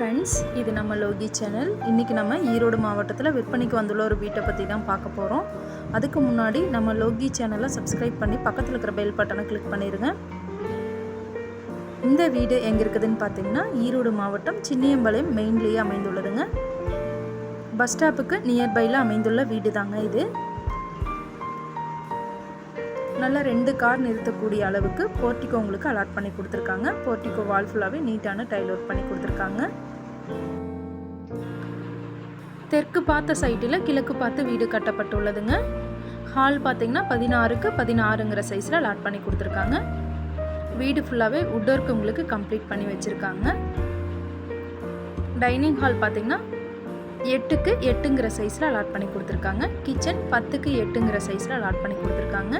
Friends இது நம்ம Loki channel. இன்றைக்கி நம்ம ஈரோடு மாவட்டத்தில் விற்பனைக்கு வந்துள்ள ஒரு வீட்டை பற்றி தான் பார்க்க போகிறோம் அதுக்கு முன்னாடி நம்ம லோகி சேனலை சப்ஸ்கிரைப் பண்ணி பக்கத்தில் இருக்கிற பெல் பட்டனை கிளிக் பண்ணிடுங்க இந்த வீடு எங்கே இருக்குதுன்னு பார்த்தீங்கன்னா ஈரோடு மாவட்டம் சின்னியம்பாளையம் மெயின்லேயே அமைந்துள்ளதுங்க. பஸ் ஸ்டாப்புக்கு நியர்பையில் அமைந்துள்ள வீடு தாங்க இது. நல்லா ரெண்டு கார் நிறுத்தக்கூடிய அளவுக்கு போர்ட்டிகோ உங்களுக்கு அலாட் பண்ணி கொடுத்துருக்காங்க. போர்ட்டிகோ வால் ஃபுல்லாகவே நீட்டான டைல் ஒர்க் பண்ணி கொடுத்துருக்காங்க. தெற்கு பார்த்த சைட்டில் கிழக்கு பார்த்து வீடு கட்டப்பட்டுள்ளதுங்க. ஹால் பார்த்தீங்கன்னா பதினாறுக்கு பதினாறுங்கிற சைஸில் அலாட் பண்ணி கொடுத்துருக்காங்க. வீடு ஃபுல்லாகவே உட் ஒர்க் உங்களுக்கு கம்ப்ளீட் பண்ணி வச்சுருக்காங்க. டைனிங் ஹால் பார்த்தீங்கன்னா எட்டுக்கு எட்டுங்கிற சைஸில் அலாட் பண்ணி கொடுத்துருக்காங்க. கிச்சன் பத்துக்கு எட்டுங்கிற சைஸில் அலாட் பண்ணி கொடுத்துருக்காங்க.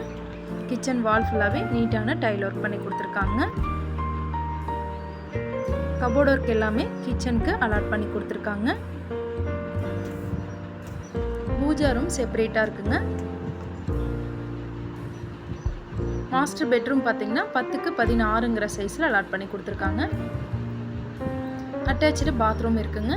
கிச்சன் வால் ஃபுல்லாகவே நீட்டான டைல் ஒர்க் பண்ணி கொடுத்துருக்காங்க. கபோர்ட் ஒர்க் எல்லாமே கிச்சனுக்கு அலாட் பண்ணி கொடுத்துருக்காங்க. பூஜா ரூம் செப்பரேட்டாக இருக்குங்க. மாஸ்டர் பெட்ரூம் பார்த்தீங்கன்னா பத்துக்கு பதினாறுங்கிற சைஸில் அலாட் பண்ணி கொடுத்துருக்காங்க. அட்டாச்சு பாத்ரூம் இருக்குங்க.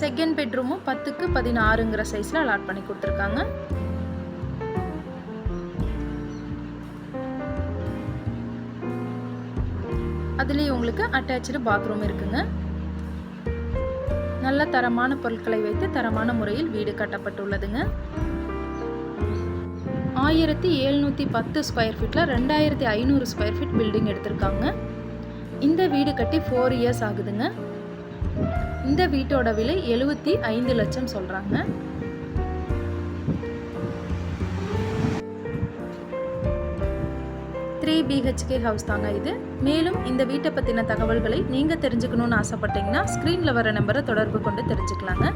செகண்ட் பெட்ரூமும் பத்துக்கு பதினாறுங்கிற சைஸில் அலாட் பண்ணி கொடுத்துருக்காங்க. அதுலேயே உங்களுக்கு அட்டாச்சு பாத்ரூம் இருக்குங்க. நல்ல தரமான பொருட்களை வைத்து தரமான முறையில் வீடு கட்டப்பட்டுள்ளதுங்க. ஆயிரத்தி எழுநூற்றி பத்து ஸ்கொயர் ஃபீட்டில் ரெண்டாயிரத்தி ஐநூறு ஸ்கொயர் ஃபீட் பில்டிங் எடுத்திருக்காங்க. இந்த வீடு கட்டி ஃபோர் இயர்ஸ் ஆகுதுங்க. இந்த வீட்டோட விலை எழுபத்தி ஐந்து லட்சம் சொல்கிறாங்க த்ரீ பிஹெச்கே ஹவுஸ் தாங்க இது. மேலும் இந்த வீட்டை பற்றின தகவல்களை நீங்கள் தெரிஞ்சுக்கணுன்னு ஆசைப்பட்டீங்கன்னா ஸ்க்ரீனில் வர நம்பரை தொடர்பு கொண்டு தெரிஞ்சுக்கலாங்க.